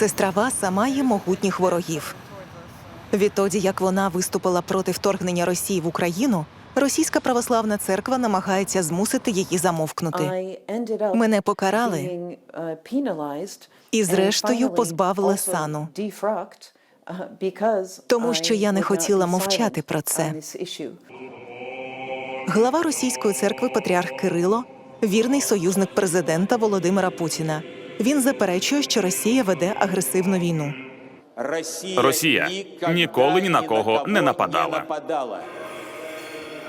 Сестра Васа має могутніх ворогів. Відтоді, як вона виступила проти вторгнення Росії в Україну, російська православна церква намагається змусити її замовкнути. Мене покарали І, зрештою, позбавили сану. тому що я не хотіла мовчати про це. Глава російської церкви Патріарх Кирило вірний союзник президента Володимира Путіна. Він заперечує, що Росія веде агресивну війну. Росія ніколи ні на кого не нападала.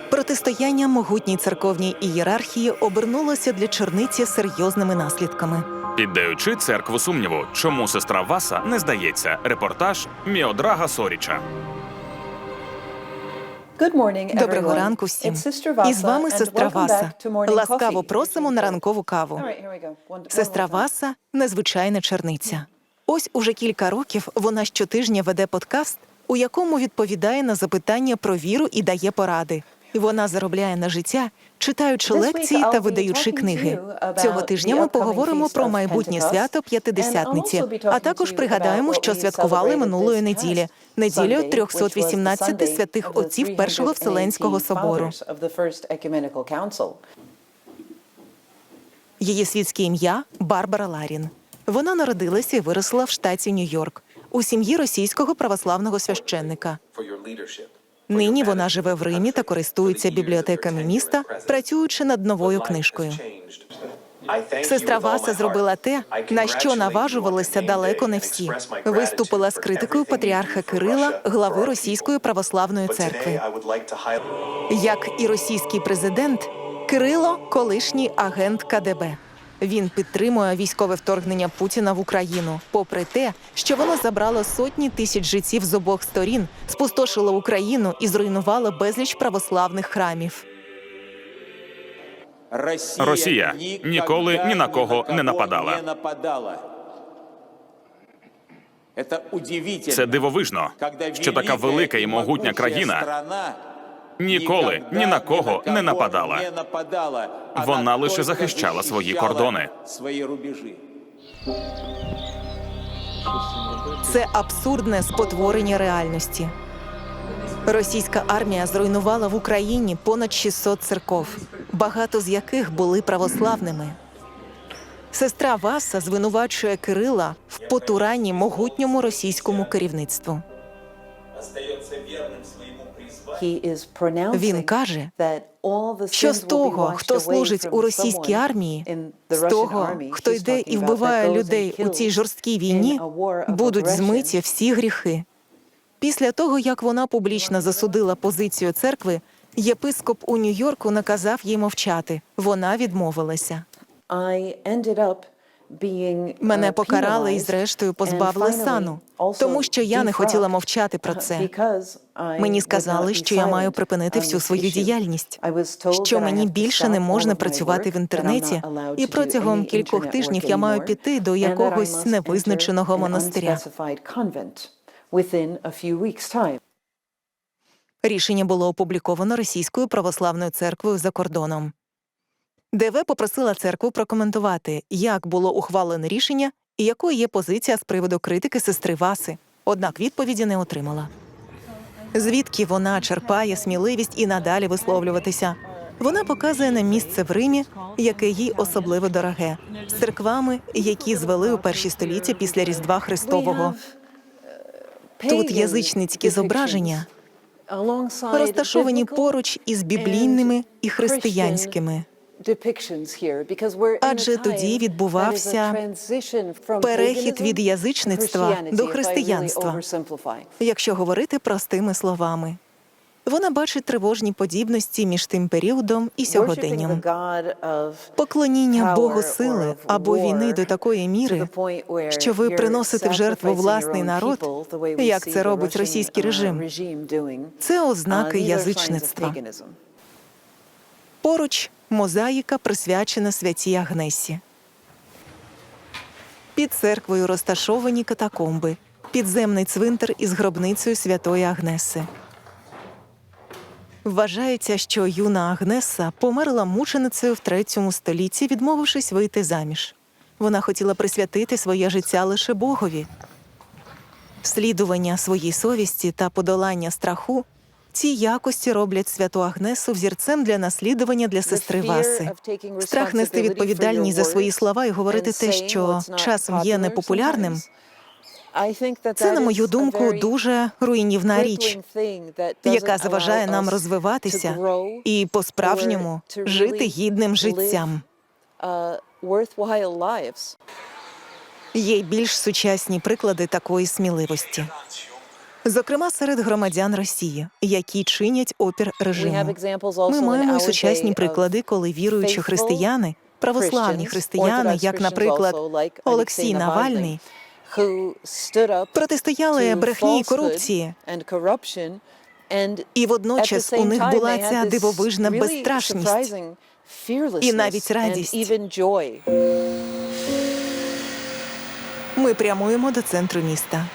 Протистояння могутній церковній ієрархії обернулося для черниці серйозними наслідками. Піддаючи церкву сумніву, чому сестра Васа не здається. Репортаж Міодрага Соріча. Доброго ранку всім. І з вами сестра Васа. Ласкаво просимо на ранкову каву. Сестра Васа незвичайна черниця. Ось уже кілька років вона щотижня веде подкаст, у якому відповідає на запитання про віру і дає поради. Вона заробляє на життя, читаючи лекції та видаючи книги. Цього тижня ми поговоримо про майбутнє свято П'ятидесятниці, а також пригадаємо, що святкували минулої неділі неділю 318 святих отців Першого Вселенського собору. Її світське ім'я Барбара Ларін. Вона народилася і виросла в штаті Нью-Йорк у сім'ї російського православного священника. Нині вона живе в Римі та користується бібліотеками міста, працюючи над новою книжкою. Сестра Васа зробила те, на що наважувалися далеко не всі. Виступила з критикою патріарха Кирила, глави Російської православної церкви. Як і російський президент, Кирило колишній агент КДБ. Він підтримує військове вторгнення Путіна в Україну, попри те, що воно забрало сотні тисяч життів з обох сторін, спустошило Україну і зруйнувало безліч православних храмів. Росія ніколи ні на кого не нападала. Це дивовижно, що така велика і могутня країна ніколи ні на кого не нападала. Вона лише захищала свої кордони. Це абсурдне спотворення реальності. Російська армія зруйнувала в Україні понад 600 церков, багато з яких були православними. Сестра Васа звинувачує Кирила в потуранні могутньому російському керівництву. Він каже, Що з того, хто служить у російській армії, з того, хто йде і вбиває людей у цій жорсткій війні, будуть змиті всі гріхи. Після того, як вона публічно засудила позицію церкви, єпископ у Нью-Йорку наказав їй мовчати. Вона відмовилася. Мене покарали і, зрештою, позбавили сану, тому що я не хотіла мовчати про це. Мені сказали, що я маю припинити всю свою діяльність, що мені більше не можна працювати в інтернеті, і протягом кількох тижнів я маю піти до якогось невизначеного монастиря. Рішення було опубліковано Російською православною церквою за кордоном. ДВ попросила церкву прокоментувати, як було ухвалене рішення і якою є позиція з приводу критики сестри Васи. Однак відповіді не отримала. Звідки вона черпає сміливість і надалі висловлюватися? Вона показує на місце в Римі, яке їй особливо дороге, з церквами, які звели у перші століття після Різдва Христового. Тут язичницькі зображення розташовані поруч із біблійними і християнськими. Адже тоді відбувався перехід від язичництва до християнства. Якщо говорити простими словами. Вона бачить тривожні подібності між тим періодом і сьогоденням. Поклоніння Богу сили або війни до такої міри, що ви приносите в жертву власний народ, як це робить російський режим. Це ознаки язичництва. Поруч мозаїка присвячена святій Агнесі. Під церквою розташовані катакомби, підземний цвинтар із гробницею святої Агнеси. Вважається, що юна Агнеса померла мученицею в третьому столітті, відмовившись вийти заміж. Вона хотіла присвятити своє життя лише Богові. Слідування своїй совісті та подолання страху ці якості роблять святу Агнесу взірцем для наслідування для сестри Васи. Страх нести відповідальність за свої слова і говорити те, що часом є непопулярним. Це, на мою думку, дуже руйнівна річ, яка заважає нам розвиватися і по-справжньому жити гідним життям. Є й більш сучасні приклади такої сміливості. Зокрема, серед громадян Росії, які чинять опір режиму. Ми маємо сучасні приклади, коли віруючі християни, православні християни, як, наприклад, Олексій Навальний, протистояли брехні і корупції, і водночас у них була ця дивовижна безстрашність і навіть радість. Ми прямуємо до центру міста.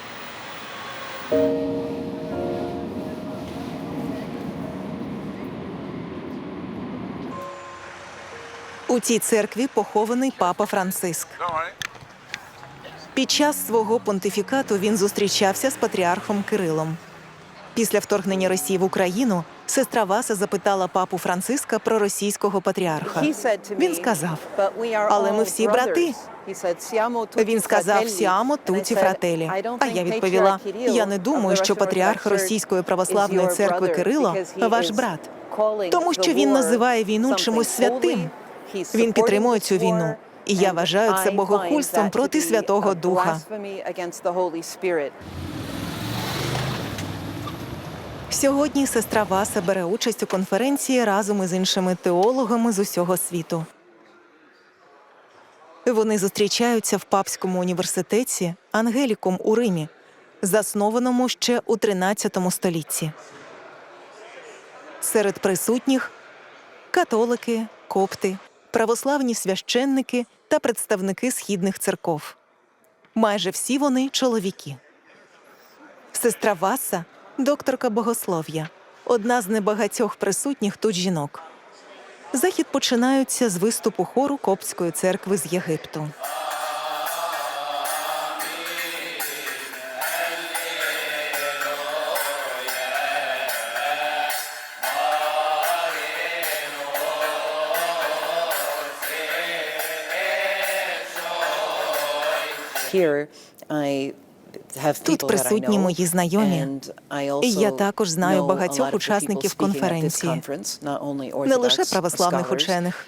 У цій церкві похований папа Франциск. Під час свого понтифікату він зустрічався з патріархом Кирилом. Після вторгнення Росії в Україну сестра Васа запитала папу Франциска про російського патріарха. Він сказав: але ми всі брати. Він сказав «Сіамо туті фрателі». А я відповіла: я не думаю, що патріарх Російської православної церкви Кирило ваш брат, тому що він називає війну чимось святим. Він підтримує цю війну, і я вважаю це богохульством проти Святого Духа. Сьогодні сестра Васа бере участь у конференції разом із іншими теологами з усього світу. Вони зустрічаються в папському університеті Ангелікум у Римі, заснованому ще у 13 столітті. Серед присутніх католики, копти, православні священники та представники східних церков. Майже всі вони чоловіки. Сестра Васа докторка богослов'я, одна з небагатьох присутніх тут жінок. Захід починається з виступу хору Коптської церкви з Єгипту. Тут присутні мої знайомі, І я також знаю багатьох учасників конференції, не лише православних учених.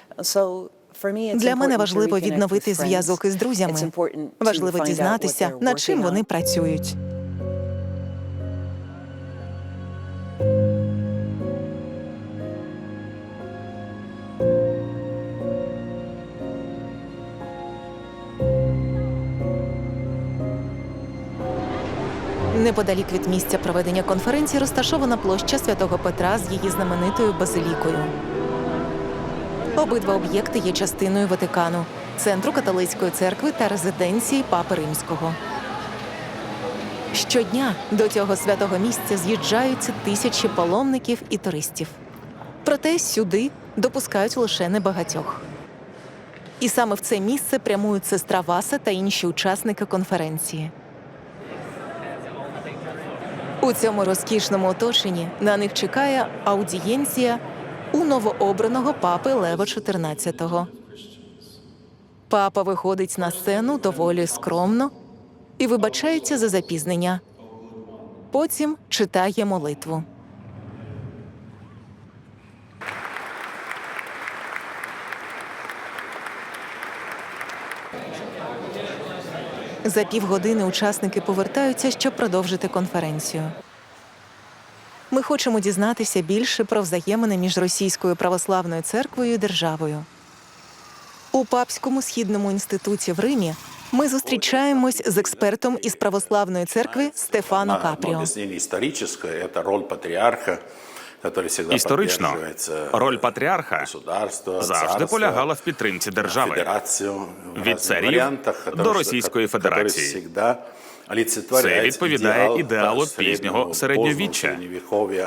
Для мене важливо відновити зв'язок із друзями. Важливо дізнатися, над чим вони працюють. Неподалік від місця проведення конференції розташована площа святого Петра з її знаменитою базилікою. Обидва об'єкти є частиною Ватикану, центру католицької церкви та резиденції Папи Римського. Щодня до цього святого місця з'їжджаються тисячі паломників і туристів. Проте сюди допускають лише небагатьох. І саме в це місце прямують сестра Васа та інші учасники конференції. У цьому розкішному оточенні на них чекає аудієнція у новообраного папи Лева XIV. Папа виходить на сцену доволі скромно і вибачається за запізнення. Потім читає молитву. За півгодини учасники повертаються, щоб продовжити конференцію. Ми хочемо дізнатися більше про взаємини між Російською православною церквою і державою. У Папському східному інституті в Римі ми зустрічаємось з експертом із православної церкви Стефано Капріо. Історично роль патріарха завжди полягала в підтримці держави. від царів до Російської Федерації. Це відповідає ідеалу пізнього середньовіччя,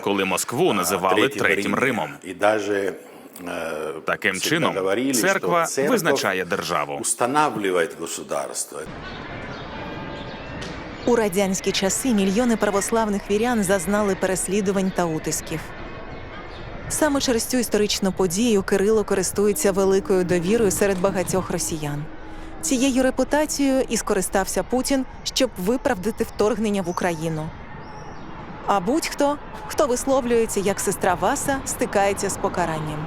коли Москву називали третім Римом. э, Таким чином, церква визначає державу. У радянські часи мільйони православних вірян зазнали переслідувань та утисків. Саме через цю історичну подію Кирило користується великою довірою серед багатьох росіян. Цією репутацією і скористався Путін, щоб виправдати вторгнення в Україну. А будь-хто, хто висловлюється як сестра Васа, стикається з покаранням.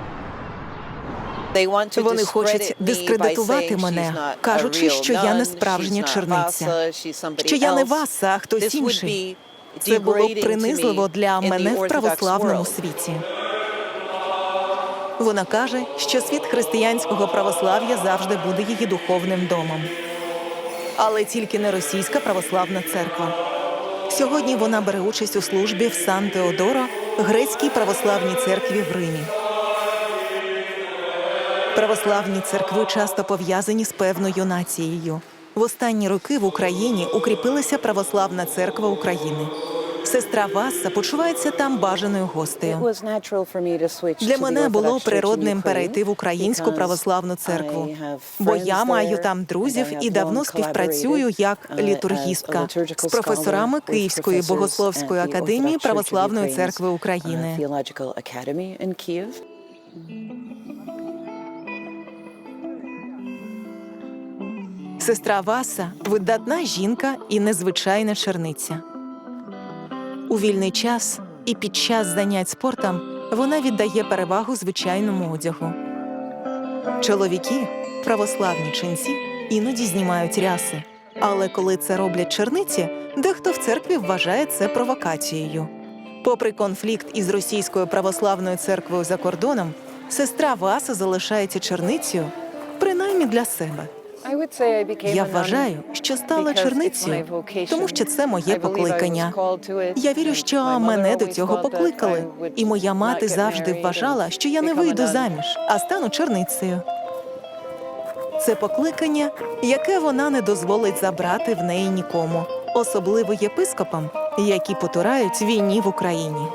Вони хочуть дискредитувати мене, кажучи, що я не справжня черниця, Що я не Васа, а хтось інший. Це було б принизливо для мене в православному світі. Вона каже, що світ християнського православ'я завжди буде її духовним домом. Але тільки не російська православна церква. Сьогодні вона бере участь у службі в Сан Теодоро, грецькій православній церкві в Римі. Православні церкви часто пов'язані з певною нацією. В останні роки в Україні укріпилася православна церква України. Сестра Васа почувається там бажаною гостею. Для мене було природним перейти в українську православну церкву, бо я маю там друзів і давно співпрацюю як літургістка з професорами Київської богословської академії Православної церкви України. Сестра Васа видатна жінка і незвичайна черниця. У вільний час і під час занять спортом вона віддає перевагу звичайному одягу. Чоловіки, православні ченці, іноді знімають ряси. Але коли це роблять черниці, дехто в церкві вважає це провокацією. Попри конфлікт із російською православною церквою за кордоном, сестра Васа залишається черницею, принаймні для себе. Я вважаю, що стала черницею, тому що це моє покликання. Я вірю, що мене до цього покликали, і моя мати завжди вважала, що я не вийду заміж, а стану черницею. Це покликання, яке вона не дозволить забрати в неї нікому, особливо єпископам, які потурають війні в Україні.